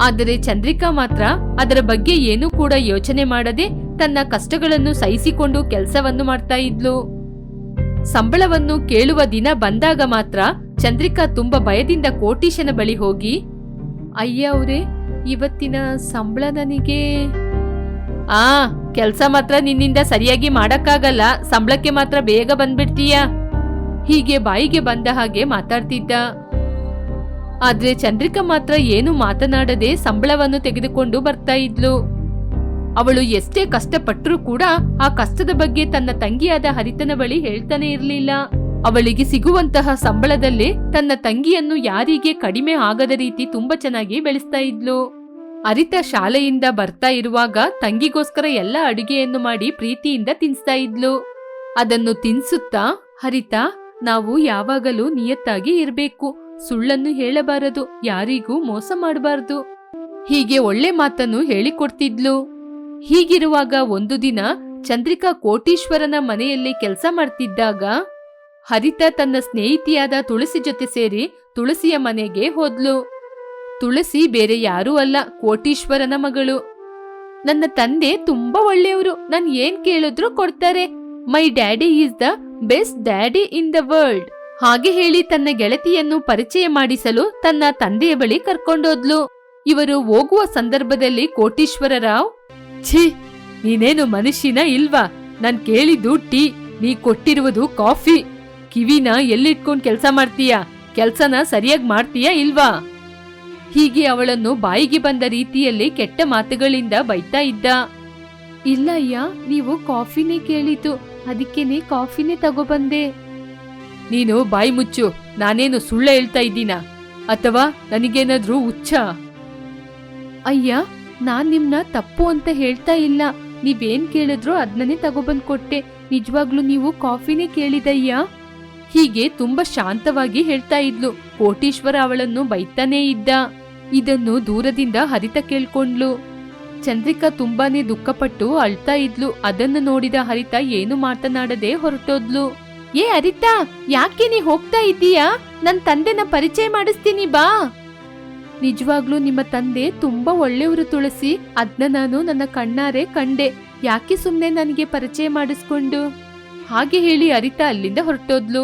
ಆದರೆ ಚಂದ್ರಿಕಾ ಮಾತ್ರ ಅದರ ಬಗ್ಗೆ ಏನೂ ಕೂಡ ಯೋಚನೆ ಮಾಡದೆ ತನ್ನ ಕಷ್ಟಗಳನ್ನು ಸಹಿಸಿಕೊಂಡು ಕೆಲಸವನ್ನು ಮಾಡ್ತಾ ಇದ್ಲು. ಸಂಬಳವನ್ನು ಕೇಳುವ ದಿನ ಬಂದಾಗ ಮಾತ್ರ ಚಂದ್ರಿಕಾ ತುಂಬಾ ಭಯದಿಂದ ಕೋಟೀಶನ ಬಳಿ ಹೋಗಿ, ಅಯ್ಯ ಅವರೇ, ಇವತ್ತಿನ ಸಂಬಳ ನನಗೆ. ಆ, ಕೆಲಸ ಮಾತ್ರ ನಿನ್ನಿಂದ ಸರಿಯಾಗಿ ಮಾಡಕ್ಕಾಗಲ್ಲ, ಸಂಬಳಕ್ಕೆ ಮಾತ್ರ ಬೇಗ ಬಂದ್ಬಿಡ್ತೀಯ? ಹೀಗೆ ಬಾಯಿಗೆ ಬಂದ ಹಾಗೆ ಮಾತಾಡ್ತಿದ್ದ. ಆದ್ರೆ ಚಂದ್ರಿಕಾ ಮಾತ್ರ ಏನು ಮಾತನಾಡದೆ ಸಂಬಳವನ್ನು ತೆಗೆದುಕೊಂಡು ಬರ್ತಾ ಇದ್ಲು. ಅವಳು ಎಷ್ಟೇ ಕಷ್ಟಪಟ್ಟರೂ ಕೂಡ ಆ ಕಷ್ಟದ ಬಗ್ಗೆ ತನ್ನ ತಂಗಿಯಾದ ಹರಿತನ ಬಳಿ ಹೇಳ್ತಾನೆ ಇರಲಿಲ್ಲ. ಅವಳಿಗೆ ಸಿಗುವಂತಹ ಸಂಬಳದಲ್ಲಿ ತನ್ನ ತಂಗಿಯನ್ನು ಯಾರಿಗೆ ಕಡಿಮೆ ಆಗದ ರೀತಿ ತುಂಬಾ ಚೆನ್ನಾಗಿ ಬೆಳೆಸ್ತಾ ಇದ್ಲು. ಅರಿತ ಶಾಲೆಯಿಂದ ಬರ್ತಾ ಇರುವಾಗ ತಂಗಿಗೋಸ್ಕರ ಎಲ್ಲ ಅಡುಗೆಯನ್ನು ಮಾಡಿ ಪ್ರೀತಿಯಿಂದ ತಿನ್ಸ್ತಾ ಇದ್ಲು. ಅದನ್ನು ತಿನ್ಸುತ್ತಾ ಹರಿತ ನಾವು ಯಾವಾಗಲೂ ನಿಯತ್ತಾಗಿ ಇರಬೇಕು. ಸುಳ್ಳನ್ನು ಹೇಳಬಾರದು, ಯಾರಿಗೂ ಮೋಸ ಮಾಡಬಾರದು. ಹೀಗೆ ಒಳ್ಳೆ ಮಾತನ್ನು ಹೇಳಿಕೊಡ್ತಿದ್ಲು. ಹೀಗಿರುವಾಗ ಒಂದು ದಿನ ಚಂದ್ರಿಕಾ ಕೋಟೀಶ್ವರನ ಮನೆಯಲ್ಲಿ ಕೆಲಸ ಮಾಡ್ತಿದ್ದಾಗ ಹರಿತ ತನ್ನ ಸ್ನೇಹಿತಿಯಾದ ತುಳಸಿ ಜೊತೆ ಸೇರಿ ತುಳಸಿಯ ಮನೆಗೆ ಹೋದ್ಲು. ತುಳಸಿ ಬೇರೆ ಯಾರೂ ಅಲ್ಲ, ಕೋಟೀಶ್ವರನ ಮಗಳು. ನನ್ನ ತಂದೆ ತುಂಬಾ ಒಳ್ಳೆಯವರು, ನಾನು ಏನ್ ಕೇಳಿದ್ರು ಕೊಡ್ತಾರೆ. My daddy is the best daddy in the world. ಹಾಗೆ ಹೇಳಿ ತನ್ನ ಗೆಳತಿಯನ್ನು ಪರಿಚಯ ಮಾಡಿಸಲು ತನ್ನ ತಂದೆಯ ಬಳಿ ಕರ್ಕೊಂಡೋದ್ಲು. ಇವರು ಹೋಗುವ ಸಂದರ್ಭದಲ್ಲಿ ಕೋಟೀಶ್ವರ ರಾವ್, ಛೀ, ನೀನೇನು ಮನುಷ್ಯನ ಇಲ್ವಾ? ನಾನ್ ಕೇಳಿದ್ದು ಟೀ, ನೀ ಕೊಟ್ಟಿರುವುದು ಕಾಫಿ. ಕಿವಿನ ಎಲ್ಲಿಟ್ಕೊಂಡ್ ಕೆಲಸ ಮಾಡ್ತೀಯಾ? ಕೆಲ್ಸನ ಸರಿಯಾಗಿ ಮಾಡ್ತೀಯಾ ಇಲ್ವಾ? ಹೀಗೆ ಅವಳನ್ನು ಬಾಯಿಗೆ ಬಂದ ರೀತಿಯಲ್ಲಿ ಕೆಟ್ಟ ಮಾತುಗಳಿಂದ ಬೈತಾ ಇದ್ದ. ಇಲ್ಲ ಅಯ್ಯ, ನೀವು ಕಾಫಿನೇ ಕೇಳಿತು ಅದಕ್ಕೇನೆ ಕಾಫಿನೇ ತಗೊಬಂದೆ. ನೀನು ಬಾಯಿ ಮುಚ್ಚು, ನಾನೇನು ಸುಳ್ಳ ಹೇಳ್ತಾ ಇದ್ದೀನ? ಅಥವಾ ನನಗೇನಾದ್ರೂ ಹುಚ್ಚ? ಅಯ್ಯ, ನಾನ್ ನಿಮ್ನ ತಪ್ಪು ಅಂತ ಹೇಳ್ತಾ ಇಲ್ಲ. ನೀವೇನ್ ಕೇಳಿದ್ರು ಅದನ್ನೇ ತಗೊಬಂದ್ ಕೊಟ್ಟೆ. ನಿಜವಾಗ್ಲೂ ನೀವು ಕಾಫಿನೇ ಕೇಳಿದಯ್ಯ? ಹೀಗೆ ತುಂಬಾ ಶಾಂತವಾಗಿ ಹೇಳ್ತಾ ಇದ್ಲು. ಕೋಟೀಶ್ವರ ಅವಳನ್ನು ಬೈತಾನೇ ಇದ್ದ. ಇದನ್ನು ದೂರದಿಂದ ಹರಿತ ಕೇಳ್ಕೊಂಡ್ಲು. ಚಂದ್ರಿಕಾ ತುಂಬಾನೇ ದುಃಖಪಟ್ಟು ಅಳ್ತಾ ಇದ್ಲು. ಅದನ್ನು ನೋಡಿದ ಹರಿತ ಏನು ಮಾತನಾಡದೆ ಹೊರಟೋದ್ಲು. ಏ ಹರಿತಾ, ಯಾಕೆ ನೀ ಹೋಗ್ತಾ ಇದ್ದೀಯಾ? ನನ್ ತಂದೆನ ಪರಿಚಯ ಮಾಡಿಸ್ತೀನಿ ಬಾ. ನಿಜವಾಗ್ಲೂ ನಿಮ್ಮ ತಂದೆ ತುಂಬಾ ಒಳ್ಳೆಯವರು ತುಳಸಿ. ಅದ್ನ ನಾನು ನನ್ನ ಕಣ್ಣಾರೆ ಕಂಡೆ. ಯಾಕೆ ಸುಮ್ನೆ ನನಗೆ ಪರಿಚಯ ಮಾಡಿಸ್ಕೊಂಡು? ಹಾಗೆ ಹೇಳಿ ಹರಿತ ಅಲ್ಲಿಂದ ಹೊರಟೋದ್ಲು.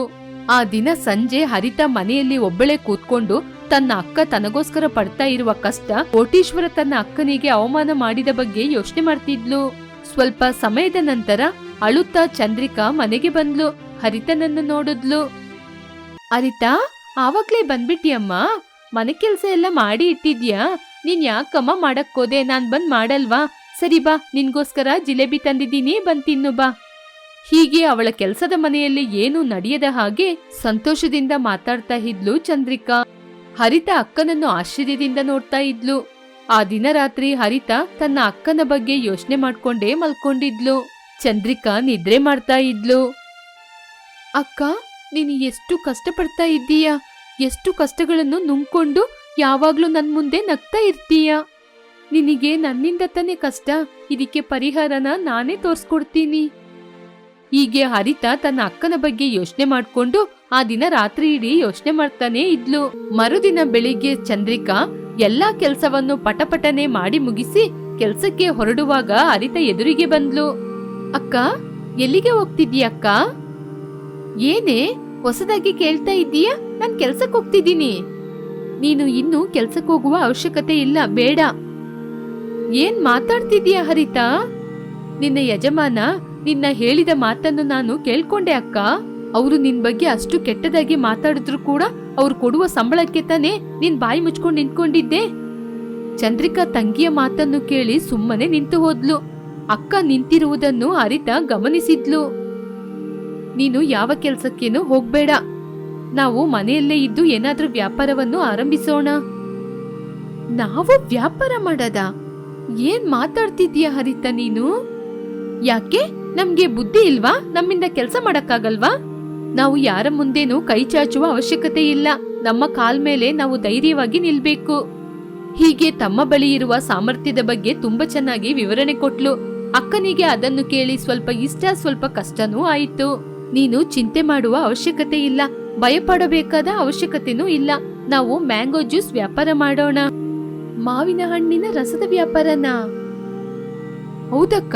ಆ ದಿನ ಸಂಜೆ ಹರಿತ ಮನೆಯಲ್ಲಿ ಒಬ್ಬಳೇ ಕೂತ್ಕೊಂಡು ತನ್ನ ಅಕ್ಕ ತನಗೋಸ್ಕರ ಪಡ್ತಾ ಇರುವ ಕಷ್ಟ ಕೋಟೀಶ್ವರ ತನ್ನ ಅಕ್ಕನಿಗೆ ಅವಮಾನ ಮಾಡಿದ ಬಗ್ಗೆ ಯೋಚನೆ ಮಾಡ್ತಿದ್ಲು. ಸ್ವಲ್ಪ ಸಮಯದ ನಂತರ ಅಳುತ್ತಾ ಚಂದ್ರಿಕಾ ಮನೆಗೆ ಬಂದ್ಲು. ಹರಿತನನ್ನು ನೋಡಿದ್ಲು. ಹರಿತಾ, ಆವಾಗ್ಲೇ ಬಂದ್ಬಿಟ್ಟಿಯಮ್ಮ ಮನೆ ಕೆಲಸ ಎಲ್ಲ ಮಾಡಿ ಇಟ್ಟಿದ್ಯಾ? ನೀನ್ ಯಾಕಮ್ಮ ಮಾಡಕ್ಕೋದೆ ನಾನ್ ಬಂದ್ ಮಾಡಲ್ವಾ? ಸರಿ ಬಾ, ನಿನ್ಗೋಸ್ಕರ ಜಿಲೇಬಿ ತಂದಿದ್ದೀನಿ, ಬಂದ್ ತಿನ್ನು ಬಾ. ಹೀಗೆ ಅವಳ ಕೆಲಸದ ಮನೆಯಲ್ಲಿ ಏನು ನಡೆಯದ ಹಾಗೆ ಸಂತೋಷದಿಂದ ಮಾತಾಡ್ತಾ ಇದ್ಲು ಚಂದ್ರಿಕಾ. ಹರಿತ ಅಕ್ಕನನ್ನು ಆಶ್ಚರ್ಯದಿಂದ ನೋಡ್ತಾ ಇದ್ಲು. ಆ ದಿನ ರಾತ್ರಿ ಹರಿತ ತನ್ನ ಅಕ್ಕನ ಬಗ್ಗೆ ಯೋಚನೆ ಮಾಡ್ಕೊಂಡೇ ಮಲ್ಕೊಂಡಿದ್ಲು. ಚಂದ್ರಿಕಾ ನಿದ್ರೆ ಮಾಡ್ತಾ ಇದ್ಲು. ಅಕ್ಕ, ನೀನು ಎಷ್ಟು ಕಷ್ಟಪಡ್ತಾ ಇದ್ದೀಯ? ಎಷ್ಟು ಕಷ್ಟಗಳನ್ನು ನುಂಗ್ಕೊಂಡು ಯಾವಾಗ್ಲೂ ನನ್ ಮುಂದೆ ನಗ್ತಾ ಇರ್ತೀಯ? ನಿನಗೆ ನನ್ನಿಂದ ತಾನೇ ಕಷ್ಟ, ಇದಕ್ಕೆ ಪರಿಹಾರನ ನಾನೇ ತೋರ್ಸ್ಕೊಡ್ತೀನಿ. ಹೀಗೆ ಹರಿತ ತನ್ನ ಅಕ್ಕನ ಬಗ್ಗೆ ಯೋಚನೆ ಮಾಡ್ಕೊಂಡು ಆ ದಿನ ರಾತ್ರಿ ಇಡೀ ಯೋಚನೆ ಮಾಡ್ತಾನೆ ಇದ್ಲು. ಮರುದಿನ ಬೆಳಿಗ್ಗೆ ಚಂದ್ರಿಕಾ ಎಲ್ಲಾ ಕೆಲಸವನ್ನು ಪಟಪಟನೆ ಮಾಡಿ ಮುಗಿಸಿ ಕೆಲ್ಸಕ್ಕೆ ಹೊರಡುವಾಗ ಹರಿತ ಎದುರಿಗೆ ಬಂದ್ಲು. ಅಕ್ಕ, ಎಲ್ಲಿಗೆ ಹೋಗ್ತಿದ್ದೀಯ ಅಕ್ಕ? ಏನೇ, ಹೊಸದಾಗಿ ಕೇಳ್ತಾ ಇದ್ದೀಯ? ನಾನ್ ಕೆಲ್ಸಕ್ಕೆ ಹೋಗ್ತಿದ್ದೀನಿ. ನೀನು ಇನ್ನು ಕೆಲ್ಸಕ್ಕೆ ಹೋಗುವ ಅವಶ್ಯಕತೆ ಇಲ್ಲ, ಬೇಡ. ಏನ್ ಮಾತಾಡ್ತಿದೀಯ ಹರಿತಾ? ನಿನ್ನ ಯಜಮಾನ ನಿನ್ನ ಹೇಳಿದ ಮಾತನ್ನು ನಾನು ಕೇಳ್ಕೊಂಡೆ, ಅಕ್ಕ. ಅವರು ನಿನ್ ಬಗ್ಗೆ ಅಷ್ಟು ಕೆಟ್ಟದಾಗಿ ಮಾತಾಡಿದ್ರು ಕೂಡ ಅವ್ರು ಕೊಡುವ ಸಂಬಳಕ್ಕೆ ತಾನೇ ನಿನ್ ಬಾಯಿ ಮುಚ್ಕೊಂಡು ನಿಂತ್ಕೊಂಡಿದ್ದೆ. ಚಂದ್ರಿಕಾ ತಂಗಿಯ ಮಾತನ್ನು ಕೇಳಿ ಸುಮ್ಮನೆ ನಿಂತು ಹೋದ್ಲು. ಅಕ್ಕ ನಿಂತಿರುವುದನ್ನು ಅರಿತ ಗಮನಿಸಿದ್ಲು. ನೀನು ಯಾವ ಕೆಲ್ಸಕ್ಕೇನು ಹೋಗ್ಬೇಡ. ನಾವು ಮನೆಯಲ್ಲೇ ಇದ್ದು ಏನಾದ್ರೂ ವ್ಯಾಪಾರವನ್ನು ಆರಂಭಿಸೋಣ. ನಾವು ವ್ಯಾಪಾರ ಮಾಡದ? ಏನ್ ಮಾತಾಡ್ತಿದ್ಯಾ ಹರಿತ ನೀನು? ಯಾಕೆ? ನಮ್ಗೆ ಬುದ್ಧಿ ಇಲ್ವಾ? ನಮ್ಮಿಂದ ಕೆಲಸ ಮಾಡಕ್ಕಾಗಲ್ವಾ? ನಾವು ಯಾರ ಮುಂದೇನೂ ಕೈ ಚಾಚುವ ಅವಶ್ಯಕತೆ ಇಲ್ಲ. ನಮ್ಮ ಕಾಲ್ ಮೇಲೆ ನಾವು ಧೈರ್ಯವಾಗಿ ನಿಲ್ಬೇಕು. ಹೀಗೆ ತಮ್ಮ ಬಳಿ ಇರುವ ಸಾಮರ್ಥ್ಯದ ಬಗ್ಗೆ ತುಂಬಾ ಚೆನ್ನಾಗಿ ವಿವರಣೆ ಕೊಟ್ಲು. ಅಕ್ಕನಿಗೆ ಅದನ್ನು ಕೇಳಿ ಸ್ವಲ್ಪ ಇಷ್ಟ, ಸ್ವಲ್ಪ ಕಷ್ಟನೂ ಆಯಿತು. ನೀನು ಚಿಂತೆ ಮಾಡುವ ಅವಶ್ಯಕತೆ ಇಲ್ಲ. ಭಯಪಡಬೇಕಾದ ಅವಶ್ಯಕತೆನೂ ಇಲ್ಲ. ನಾವು ಮ್ಯಾಂಗೋ ಜ್ಯೂಸ್ ವ್ಯಾಪಾರ ಮಾಡೋಣ. ಮಾವಿನ ಹಣ್ಣಿನ ರಸದ ವ್ಯಾಪಾರನಾ? ಹೌದಕ್ಕ.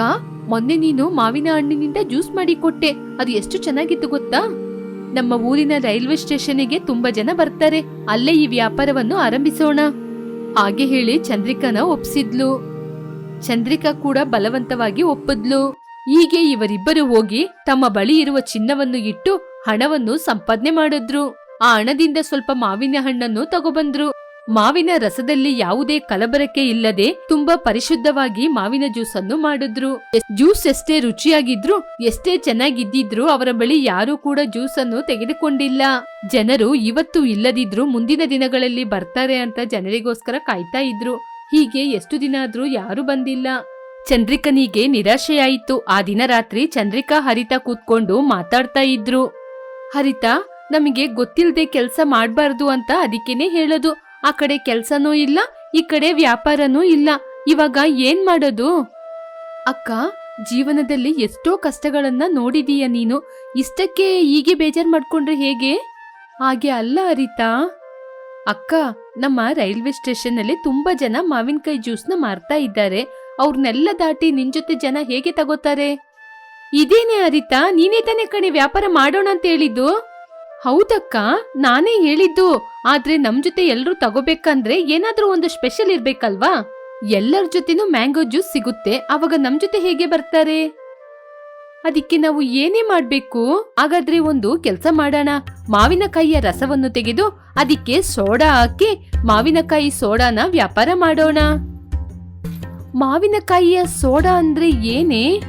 ಮೊನ್ನೆ ನೀನು ಮಾವಿನ ಹಣ್ಣಿನಿಂದ ಜ್ಯೂಸ್ ಮಾಡಿ ಕೊಟ್ಟೆ. ಅದು ಎಷ್ಟು ಚೆನ್ನಾಗಿತ್ತು ಗೊತ್ತಾ? ನಮ್ಮ ಊರಿನ ರೈಲ್ವೆ ಸ್ಟೇಷನ್ಗೆ ತುಂಬಾ ಜನ ಬರ್ತಾರೆ. ಅಲ್ಲೇ ಈ ವ್ಯಾಪಾರವನ್ನು ಆರಂಭಿಸೋಣ. ಹಾಗೆ ಹೇಳಿ ಚಂದ್ರಿಕಾನ ಒಪ್ಸಿದ್ಲು. ಚಂದ್ರಿಕಾ ಕೂಡ ಬಲವಂತವಾಗಿ ಒಪ್ಪಿದ್ಲು. ಹೀಗೆ ಇವರಿಬ್ಬರು ಹೋಗಿ ತಮ್ಮ ಬಳಿ ಇರುವ ಚಿನ್ನವನ್ನು ಇಟ್ಟು ಹಣವನ್ನು ಸಂಪಾದನೆ ಮಾಡಿದ್ರು. ಆ ಹಣದಿಂದ ಸ್ವಲ್ಪ ಮಾವಿನ ಹಣ್ಣನ್ನು ತಗೊಬಂದ್ರು. ಮಾವಿನ ರಸದಲ್ಲಿ ಯಾವುದೇ ಕಲಬರಕೆ ಇಲ್ಲದೆ ತುಂಬಾ ಪರಿಶುದ್ಧವಾಗಿ ಮಾವಿನ ಜ್ಯೂಸ್ ಅನ್ನು ಮಾಡಿದ್ರು. ಜ್ಯೂಸ್ ಎಷ್ಟೇ ರುಚಿಯಾಗಿದ್ರು, ಎಷ್ಟೇ ಚೆನ್ನಾಗಿದ್ದಿದ್ರು ಅವರ ಬಳಿ ಯಾರೂ ಕೂಡ ಜ್ಯೂಸ್ ಅನ್ನು ತೆಗೆದುಕೊಂಡಿಲ್ಲ. ಜನರು ಇವತ್ತು ಇಲ್ಲದಿದ್ರು ಮುಂದಿನ ದಿನಗಳಲ್ಲಿ ಬರ್ತಾರೆ ಅಂತ ಜನರಿಗೋಸ್ಕರ ಕಾಯ್ತಾ ಇದ್ರು. ಹೀಗೆ ಎಷ್ಟು ದಿನ ಆದ್ರೂ ಯಾರು ಬಂದಿಲ್ಲ. ಚಂದ್ರಿಕನಿಗೆ ನಿರಾಶೆಯಾಯಿತು. ಆ ದಿನ ರಾತ್ರಿ ಚಂದ್ರಿಕಾ, ಹರಿತ ಕೂತ್ಕೊಂಡು ಮಾತಾಡ್ತಾ ಇದ್ರು. ಹರಿತ, ನಮಗೆ ಗೊತ್ತಿಲ್ಲದೆ ಕೆಲಸ ಮಾಡ್ಬಾರ್ದು ಅಂತ ಅದಕ್ಕೇನೆ ಹೇಳೋದು. ಆ ಕಡೆ ಕೆಲ್ಸನೂ ಇಲ್ಲ, ಈ ಕಡೆ ವ್ಯಾಪಾರನೂ ಇಲ್ಲ. ಇವಾಗ ಏನ್ ಮಾಡೋದು? ಅಕ್ಕ, ಜೀವನದಲ್ಲಿ ಎಷ್ಟೋ ಕಷ್ಟಗಳನ್ನ ನೋಡಿದೀಯ ನೀನು. ಇಷ್ಟಕ್ಕೆ ಹೀಗೆ ಬೇಜಾರ್ ಮಾಡ್ಕೊಂಡ್ರೆ ಹೇಗೆ? ಹಾಗೆ ಅಲ್ಲ ಅರಿತಾ. ಅಕ್ಕ, ನಮ್ಮ ರೈಲ್ವೆ ಸ್ಟೇಷನ್ ಅಲ್ಲಿ ತುಂಬಾ ಜನ ಮಾವಿನಕಾಯಿ ಜ್ಯೂಸ್ನ ಮಾರ್ತಾ ಇದ್ದಾರೆ. ಅವ್ರನ್ನೆಲ್ಲ ದಾಟಿ ನಿನ್ ಜೊತೆ ಜನ ಹೇಗೆ ತಗೋತಾರೆ? ಇದೇನೆ ಅರಿತಾ, ನೀನೇ ತಾನೇ ಕಣೆ ವ್ಯಾಪಾರ ಮಾಡೋಣ ಅಂತ ಹೇಳಿದ್ದು? ಹೌದಕ್ಕ, ನಾನೇ ಹೇಳಿದ್ದು. ಆದ್ರೆ ನಮ್ ಜೊತೆ ಎಲ್ರು ತಗೋಬೇಕಂದ್ರೆ ಏನಾದ್ರೂ ಒಂದು ಸ್ಪೆಷಲ್ ಇರ್ಬೇಕಲ್ವಾ? ಎಲ್ಲರ ಜೊತೆನೂ ಮ್ಯಾಂಗೋ ಜ್ಯೂಸ್ ಸಿಗುತ್ತೆ. ಅವಾಗ ನಮ್ ಜೊತೆ ಹೇಗೆ ಬರ್ತಾರೆ? ಅದಕ್ಕೆ ನಾವು ಏನೇ ಮಾಡ್ಬೇಕು? ಹಾಗಾದ್ರೆ ಒಂದು ಕೆಲಸ ಮಾಡೋಣ. ಮಾವಿನಕಾಯಿಯ ರಸವನ್ನು ತೆಗೆದು ಅದಕ್ಕೆ ಸೋಡಾ ಹಾಕಿ ಮಾವಿನಕಾಯಿ ಸೋಡಾನ ವ್ಯಾಪಾರ ಮಾಡೋಣ. ಮಾವಿನಕಾಯಿಯ ಸೋಡಾ ಅಂದ್ರೆ ಏನೇ?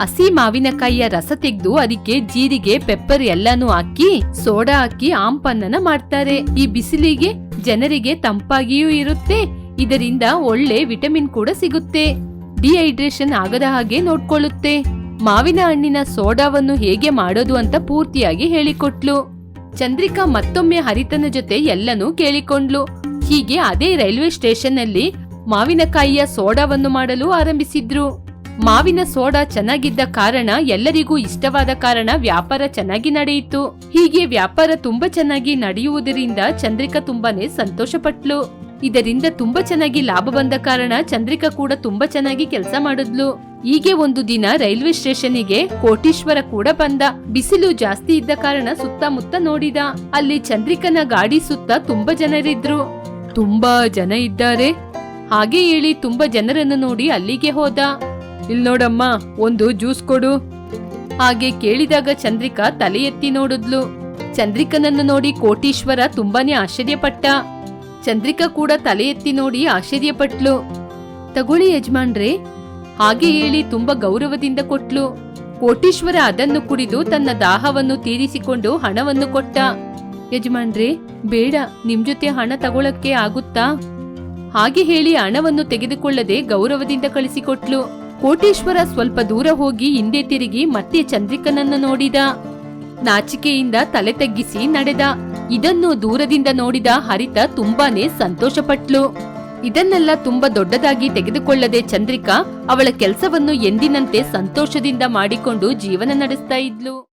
ಹಸಿ ಮಾವಿನಕಾಯಿಯ ರಸ ತೆಗೆದು ಅದಕ್ಕೆ ಜೀರಿಗೆ, ಪೆಪ್ಪರ್ ಎಲ್ಲಾನು ಹಾಕಿ, ಸೋಡಾ ಹಾಕಿ ಆಂಪನ್ನನ ಮಾಡ್ತಾರೆ. ಈ ಬಿಸಿಲಿಗೆ ಜನರಿಗೆ ತಂಪಾಗಿಯೂ ಇರುತ್ತೆ. ಇದರಿಂದ ಒಳ್ಳೆ ವಿಟಮಿನ್ ಕೂಡ ಸಿಗುತ್ತೆ. ಡಿಹೈಡ್ರೇಷನ್ ಆಗದ ಹಾಗೆ ನೋಡ್ಕೊಳ್ಳುತ್ತೆ. ಮಾವಿನ ಹಣ್ಣಿನ ಸೋಡಾವನ್ನು ಹೇಗೆ ಮಾಡೋದು ಅಂತ ಪೂರ್ತಿಯಾಗಿ ಹೇಳಿಕೊಟ್ಲು. ಚಂದ್ರಿಕಾ ಮತ್ತೊಮ್ಮೆ ಹರಿತನ ಜೊತೆ ಎಲ್ಲನೂ ಕೇಳಿಕೊಂಡ್ಲು. ಹೀಗೆ ಅದೇ ರೈಲ್ವೆ ಸ್ಟೇಷನ್ ಅಲ್ಲಿ ಮಾವಿನಕಾಯಿಯ ಸೋಡಾವನ್ನು ಮಾಡಲು ಆರಂಭಿಸಿದ್ರು. ಮಾವಿನ ಸೋಡಾ ಚೆನ್ನಾಗಿದ್ದ ಕಾರಣ ಎಲ್ಲರಿಗೂ ಇಷ್ಟವಾದ ಕಾರಣ ವ್ಯಾಪಾರ ಚೆನ್ನಾಗಿ ನಡೆಯಿತು. ಹೀಗೆ ವ್ಯಾಪಾರ ತುಂಬಾ ಚೆನ್ನಾಗಿ ನಡೆಯುವುದರಿಂದ ಚಂದ್ರಿಕಾ ತುಂಬಾನೇ ಸಂತೋಷಪಟ್ಲು. ಇದರಿಂದ ತುಂಬಾ ಚೆನ್ನಾಗಿ ಲಾಭ ಬಂದ ಕಾರಣ ಚಂದ್ರಿಕಾ ಕೂಡ ತುಂಬಾ ಚೆನ್ನಾಗಿ ಕೆಲಸ ಮಾಡಿದ್ಲು. ಹೀಗೆ ಒಂದು ದಿನ ರೈಲ್ವೆ ಸ್ಟೇಷನ್ಗೆ ಕೋಟೀಶ್ವರ ಕೂಡ ಬಂದ. ಬಿಸಿಲು ಜಾಸ್ತಿ ಇದ್ದ ಕಾರಣ ಸುತ್ತಮುತ್ತ ನೋಡಿದ. ಅಲ್ಲಿ ಚಂದ್ರಿಕನ ಗಾಡಿ ಸುತ್ತ ತುಂಬಾ ಜನರಿದ್ರು. ತುಂಬಾ ಜನ ಇದ್ದಾರೆ. ಹಾಗೆ ಹೇಳಿ ತುಂಬಾ ಜನರನ್ನು ನೋಡಿ ಅಲ್ಲಿಗೆ ಹೋದ. ಇಲ್ ನೋಡಮ್ಮ, ಒಂದು ಜ್ಯೂಸ್ ಕೊಡು. ಹಾಗೆ ಕೇಳಿದಾಗ ಚಂದ್ರಿಕಾ ತಲೆ ಎತ್ತಿ ನೋಡಿದ್ಲು. ಚಂದ್ರಿಕನನ್ನು ನೋಡಿ ಕೋಟೀಶ್ವರ ತುಂಬಾನೇ ಆಶ್ಚರ್ಯಪಟ್ಟ. ಚಂದ್ರಿಕಾ ಕೂಡ ತಲೆ ಎತ್ತಿ ನೋಡಿ ಆಶ್ಚರ್ಯಪಟ್ಲು. ತಗೊಳ್ಳಿ ಯಜಮಾನ್ರೆ, ಹಾಗೆ ಹೇಳಿ ತುಂಬಾ ಗೌರವದಿಂದ ಕೊಟ್ಲು. ಕೋಟೀಶ್ವರ ಅದನ್ನು ಕುಡಿದು ತನ್ನ ದಾಹವನ್ನು ತೀರಿಸಿಕೊಂಡು ಹಣವನ್ನು ಕೊಟ್ಟ. ಯಜಮಾನ್ರೆ, ಬೇಡ, ನಿಮ್ ಜೊತೆ ಹಣ ತಗೊಳಕ್ಕೆ ಆಗುತ್ತಾ? ಹಾಗೆ ಹೇಳಿ ಹಣವನ್ನು ತೆಗೆದುಕೊಳ್ಳದೆ ಗೌರವದಿಂದ ಕಳಿಸಿಕೊಟ್ಲು. ಕೋಟೀಶ್ವರ ಸ್ವಲ್ಪ ದೂರ ಹೋಗಿ ಹಿಂದೆ ತಿರುಗಿ ಮತ್ತೆ ಚಂದ್ರಿಕನನ್ನು ನೋಡಿದ. ನಾಚಿಕೆಯಿಂದ ತಲೆ ತಗ್ಗಿಸಿ ನಡೆದ. ಇದನ್ನು ದೂರದಿಂದ ನೋಡಿದ ಹರಿತ ತುಂಬಾನೇ ಸಂತೋಷಪಟ್ಲು. ಇದನ್ನೆಲ್ಲ ತುಂಬಾ ದೊಡ್ಡದಾಗಿ ತೆಗೆದುಕೊಳ್ಳದೆ ಚಂದ್ರಿಕಾ ಅವಳ ಕೆಲಸವನ್ನು ಎಂದಿನಂತೆ ಸಂತೋಷದಿಂದ ಮಾಡಿಕೊಂಡು ಜೀವನ ನಡೆಸ್ತಾ ಇದ್ಲು.